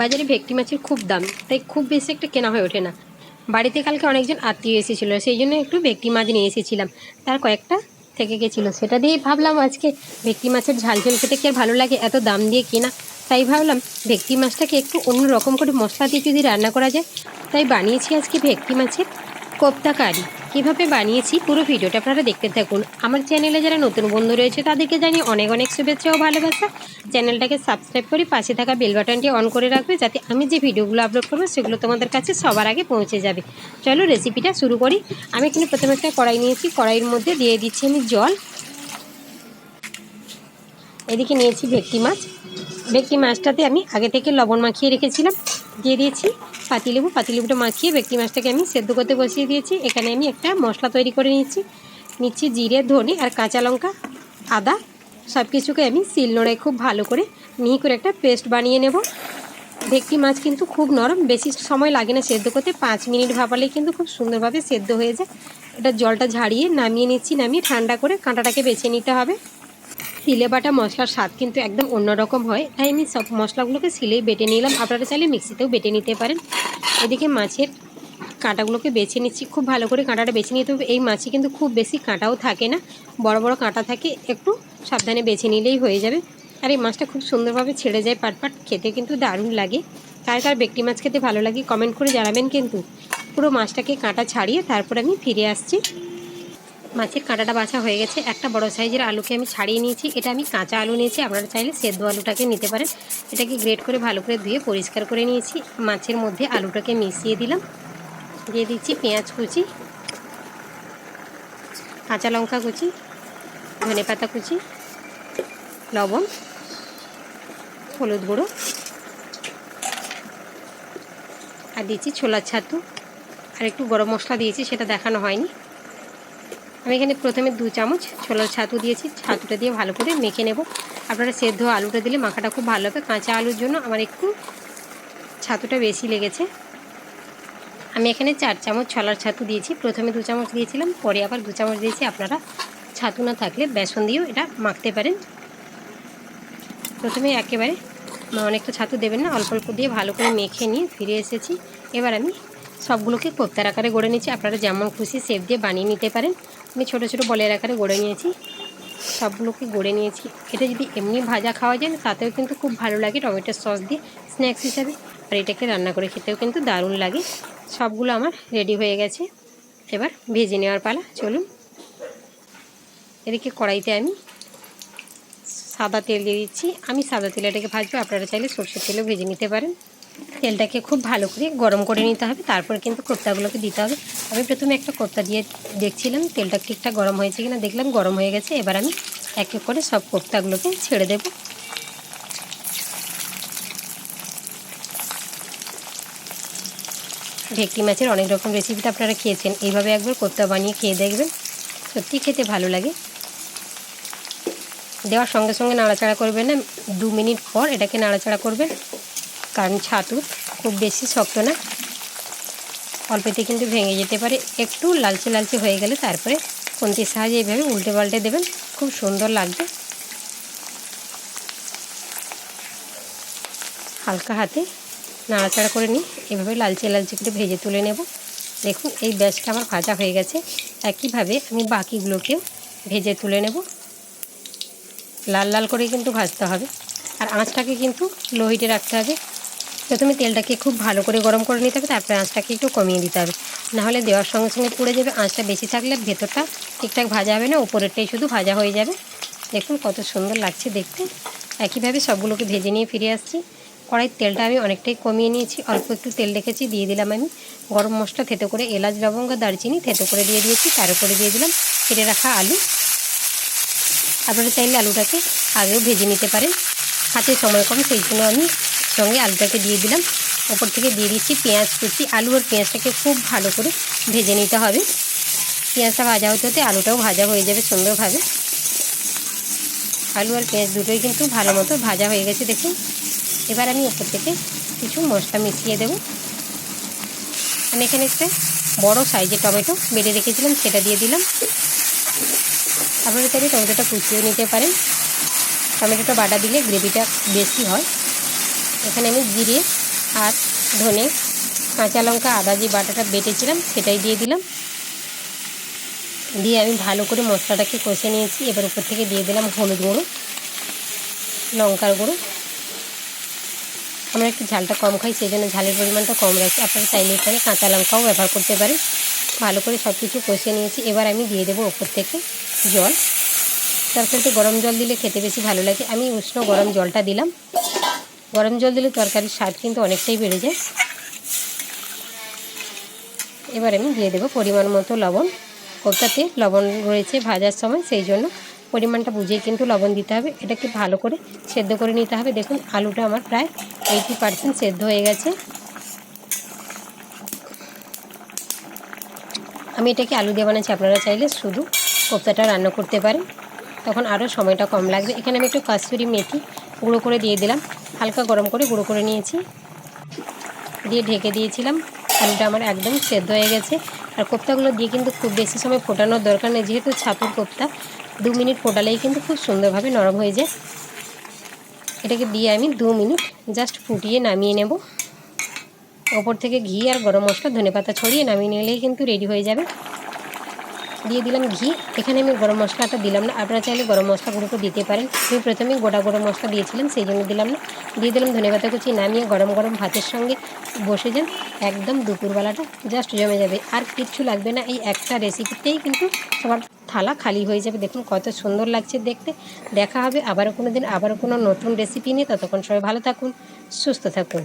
বাজারে ভেটকি মাছের খুব দাম, তাই খুব বেশি একটা কেনা হয়ে ওঠে না। বাড়িতে কালকে অনেকজন আত্মীয় এসেছিল, সেই জন্য একটু ভেটকি মাছ নিয়ে এসেছিলাম। তার কয়েকটা থেকে গেছিল, সেটা দিয়েই ভাবলাম আজকে ভেটকি মাছের ঝাল ঝোল খেতে কি আর ভালো লাগে, এত দাম দিয়ে কেনা। তাই ভাবলাম ভেটকি মাছটাকে একটু অন্য রকম করে মশলা দিয়ে যদি রান্না করা যায়, তাই বানিয়েছি আজকে ভেটকি মাছের কোপ্তা কারি কীভাবে বানিয়েছি পুরো ভিডিওটা আপনারা দেখতে থাকুন। আমার চ্যানেলে যারা নতুন বন্ধু রয়েছে, তাদেরকে জানিয়ে অনেক অনেক শুভেচ্ছা ও ভালোবাসা। চ্যানেলটাকে সাবস্ক্রাইব করে পাশে থাকা বেল বাটনটি অন করে রাখবে, যাতে আমি যে ভিডিওগুলো আপলোড করব, সেগুলো তোমাদের কাছে সবার আগে পৌঁছে যাবে। চলো রেসিপিটা শুরু করি। আমি এখানে প্রথমে একটা কড়াই নিয়েছি। কড়াইয়ের মধ্যে দিয়ে দিচ্ছি আমি জল। এদিকে নিয়েছি ভেটকি মাছ। ভেটকি মাছটাতে আমি আগে থেকে লবণ মাখিয়ে রেখেছিলাম। দিয়ে দিয়েছি পাতিলেবু, পাতিলেবুটা মাখিয়ে ভেটকি মাছটাকে আমি সেদ্ধ করতে বসিয়ে দিয়েছি। এখানে আমি একটা মশলা তৈরি করে নিচ্ছি নিচ্ছি জিরে, ধনে আর কাঁচা লঙ্কা, আদা। সব কিছুকে আমি শিল নোড়ায় খুব ভালো করে মিহি করে একটা পেস্ট বানিয়ে নেব। ভেটকি মাছ কিন্তু খুব নরম, বেশি সময় লাগে না সেদ্ধ করতে। পাঁচ মিনিট ভাপালেই কিন্তু খুব সুন্দরভাবে সেদ্ধ হয়ে যায়। এটা জলটা ঝাড়িয়ে নামিয়ে নিচ্ছি, নামিয়ে ঠান্ডা করে কাঁটাটাকে বেছে নিতে হবে। সিলে বাটা মশলার স্বাদ কিন্তু একদম অন্যরকম হয়। তাই আমি সব মশলাগুলোকে সিলেই বেটে নিলাম। আপনারা চাইলে মিক্সিতেও বেটে নিতে পারেন। এদিকে মাছের কাঁটাগুলোকে বেছে নিচ্ছি। খুব ভালো করে কাঁটাটা বেছে নিতে হবে। এই মাছে কিন্তু খুব বেশি কাঁটাও থাকে না। বড় বড় কাঁটা থাকে। একটু সাবধানে বেছে নিলেই হয়ে যাবে। আর এই মাছটা খুব সুন্দরভাবে ছেড়ে যায় পাট পাট খেতে কিন্তু দারুণ লাগে। কার কার ব্যক্তি মাছ খেতে ভালো লাগে কমেন্ট করে জানাবেন কিন্তু। পুরো মাছটাকে কাঁটা ছাড়িয়ে তারপর আমি ফিরে আসছি। মাছের কাঁটাটা বাছা হয়ে গেছে। একটা বড় সাইজের আলুকে আমি ছাড়িয়ে নিয়েছি। এটা আমি কাঁচা আলু নিয়েছি। আপনারা চাইলে সেদ্ধ আলুটাকে নিতে পারেন। এটাকে গ্রেট করে ভালো করে ধুয়ে পরিষ্কার করে নিয়েছি। মাছের মধ্যে আলুটাকে মিশিয়ে দিলাম। দিয়ে দিচ্ছি পেঁয়াজ কুচি, কাঁচা লঙ্কা কুচি, ধনে পাতা কুচি, লবণ, হলুদ গুঁড়ো, আর দিচ্ছি ছোলার ছাতু। আর একটু গরম মশলা দিয়েছি, সেটা দেখানো হয়নি। আমি এখানে প্রথমে দু চামচ ছোলার ছাতু দিয়েছি। ছাতুটা দিয়ে ভালো করে মেখে নেব। আপনারা সেদ্ধ আলুটা দিলে মাখাটা খুব ভালো হবে। কাঁচা আলুর জন্য আমার একটু ছাতুটা বেশি লেগেছে। আমি এখানে চার চামচ ছোলার ছাতু দিয়েছি। প্রথমে দু চামচ দিয়েছিলাম, পরে আবার দু চামচ দিয়েছি। আপনারা ছাতু না থাকলে বেসন দিয়েও এটা মাখতে পারেন। প্রথমে একেবারে অনেকটা ছাতু দেবেন না, অল্প অল্প দিয়ে ভালো করে মেখে নিয়ে ফিরে এসেছি। এবার আমি সবগুলোকে কোপ্তার আকারে গড়ে নিচ্ছি আপনারা যেমন খুশি সেপ দিয়ে বানিয়ে নিতে পারেন। আমি ছোটো ছোটো বলের আকারে গড়ে নিয়েছি। সবগুলোকে গড়ে নিয়েছি। এটা যদি এমনি ভাজা খাওয়া যায়, তাতেও কিন্তু খুব ভালো লাগে টমেটোর সস দিয়ে স্ন্যাক্স হিসাবে। আর এটাকে রান্না করে খেতেও কিন্তু দারুণ লাগে। সবগুলো আমার রেডি হয়ে গেছে। এবার ভেজে নেওয়ার পালা। চলুন। এদিকে কড়াইতে আমি সাদা তেল দিয়ে দিচ্ছি। আমি সাদা তেলে এটাকে ভাজবো। আপনারা চাইলে সরষের তেলেও ভেজে নিতে পারেন। তেলটাকে খুব ভালো করে গরম করে নিতে হবে। তারপর কিন্তু কোপ্তাগুলোকে দিতে হবে। আমি প্রথমে একটা কোপ্তা দিয়ে দেখছিলাম, তেলটা ঠিকঠাক গরম হয়েছে কিনা দেখলাম, গরম হয়ে গেছে। এবার আমি এক এক করে সব কোপ্তাগুলোকে ছেড়ে দেব। ভেটকি মাছের অনেক রকম রেসিপিটা আপনারা খেয়েছেন। এইভাবে একবার কোপ্তা বানিয়ে খেয়ে দেখবেন। সত্যি খেতে ভালো লাগে। দেওয়ার সঙ্গে সঙ্গে নাড়াচাড়া করবেন না। দু মিনিট পর এটাকে নাড়াচাড়া করবেন। কারণ ছাতু খুব বেশি শক্ত না। অল্পেতে কিন্তু ভেঙে যেতে পারে। একটু লালচে লালচে হয়ে গেলে তারপরে খুন্তির সাহায্যে এইভাবে উল্টে পাল্টে দেবেন। খুব সুন্দর লাগবে। হালকা হাতে নাড়াচাড়া করে নিই এভাবে লালচে লালচে করে ভেজে তুলে নেব। দেখুন, এই ব্যাসটা আমার ভাজা হয়ে গেছে। একইভাবে আমি বাকিগুলোকেও ভেজে তুলে নেব। লাল লাল করে কিন্তু ভাজতে হবে। আর আঁচটাকে কিন্তু লো হিটে রাখতে হবে। প্রথমে তেলটাকে খুব ভালো করে গরম করে নিতে হবে, তারপরে আঁচটাকে একটু কমিয়ে দিতে হবে। নাহলে দেওয়ার সঙ্গে সঙ্গে পুড়ে যাবে, আঁচটা বেশি থাকলে ভেতরটা ঠিকঠাক ভাজা হবে না, উপরেরটাই শুধু ভাজা হয়ে যাবে। দেখুন কত সুন্দর লাগছে দেখতে। একইভাবে সবগুলোকে ভেজে নিয়ে ফিরে আসছি। কড়াইয়ের তেলটা আমি অনেকটাই কমিয়ে নিয়েছি, অল্প একটু তেল রেখেছি, দিয়ে দিলাম আমি গরম মশলা, থেতো করে এলাচ, লবঙ্গ, দারচিনি, থেতো করে দিয়ে দিয়েছি তার উপরে দিয়ে দিলাম, কেটে রাখা আলু। আপনারা চাইলে আলুটাকে আগেও ভেজে নিতে পারেন। হাতে সময় কম, সেই জন্য আমি সঙ্গে আলুটাকে দিয়ে দিলাম। ওপর থেকে দিয়ে দিচ্ছি পেঁয়াজ কুচি। আলু আর পেঁয়াজটাকে খুব ভালো করে ভেজে নিতে হবে। পেঁয়াজটা ভাজা হতে হতে আলুটাও ভাজা হয়ে যাবে সুন্দরভাবে। আলু আর পেঁয়াজ দুটোই কিন্তু ভালো মতো ভাজা হয়ে গেছে, দেখুন। এবার আমি ওপর থেকে কিছু মশলা মিশিয়ে দেব। আমি এখানে একটা বড় সাইজের টমেটো বেটে রেখেছিলাম, সেটা দিয়ে দিলাম। আপনারা চাইলে টমেটোটা কুচিয়ে নিতে পারেন। টমেটোটা বাটা দিলে গ্রেভিটা বেশি হয়। এখানে আমি জিরে আর ধনে, কাঁচা লঙ্কা, আদা যে বাটাটা বেটেছিলাম সেটাই দিয়ে দিলাম। দিয়ে আমি ভালো করে মশলাটাকে কষে নিয়েছি। এবার উপর থেকে দিয়ে দিলাম হলুদ গুঁড়ো, লঙ্কার গুঁড়ো। আমরা একটু ঝালটা কম খাই, সেই জন্য ঝালের পরিমাণটা কম রাখি আপনারা চাইলে এখানে কাঁচা লঙ্কাও ব্যবহার করতে পারেন। ভালো করে সব কিছু কষে নিয়েছি। এবার আমি দিয়ে দেবো ওপর থেকে জল। তরকারিতে গরম জল দিলে খেতে বেশি ভালো লাগে। আমি উষ্ণ গরম জলটা দিলাম। গরম জল দিলে তরকারির স্বাদ কিন্তু অনেকটাই বেড়ে যায়। এবার আমি দিয়ে দেবো পরিমাণ মতো লবণ। কোপ্তাতে লবণ রয়েছে ভাজার সময়, সেই জন্য পরিমাণটা বুঝেই কিন্তু লবণ দিতে হবে। এটাকে ভালো করে সেদ্ধ করে নিতে হবে। দেখুন, আলুটা আমার প্রায় এইটি পার্সেন্ট সেদ্ধ হয়ে গেছে। আমি এটাকে আলু দিয়ে বানাচ্ছি। আপনারা চাইলে শুধু কোপ্তাটা রান্না করতে পারেন। তখন আরও সময়টা কম লাগবে। এখানে আমি একটু কাশ্মীরি মেথি গুঁড়ো করে দিয়ে দিলাম। হালকা গরম করে গুঁড়ো করে নিয়েছি। দিয়ে ঢেকে দিয়েছিলাম। আলুটা আমার একদম সেদ্ধ হয়ে গেছে। আর কোপ্তাগুলো দিয়ে কিন্তু খুব বেশি সময় ফোটানোর দরকার নেই। যেহেতু ছাতুর কোপ্তা, দু মিনিট ফোটালেই কিন্তু খুব সুন্দরভাবে নরম হয়ে যায়। এটাকে দিয়ে আমি দু মিনিট জাস্ট ফুটিয়ে নামিয়ে নেব। ওপর থেকে ঘি আর গরম মশলা, ধনেপাতা ছড়িয়ে নামিয়ে নিলেই কিন্তু রেডি হয়ে যাবে। দিয়ে দিলাম ঘি। এখানে আমি গরম মশলাটা দিলাম না। আপনারা চাইলে গরম মশলা দিতে পারেন। আমি প্রথমেই গোটা গরম মশলা দিয়েছিলাম, সেই জন্য দিলাম না। দিয়ে দিলাম ধনেপাতা কুচি, নামিয়ে গরম গরম ভাতের সঙ্গে বসে যান। একদম দুপুরবেলাটা জাস্ট জমে যাবে। আর কিচ্ছু লাগবে না এই একটা রেসিপিতেই কিন্তু সবার থালা খালি হয়ে যাবে। দেখুন কত সুন্দর লাগছে দেখতে। দেখা হবে আবারও কোনো দিন আবারও কোনো নতুন রেসিপি নিয়ে। ততক্ষণ সবাই ভালো থাকুন, সুস্থ থাকুন।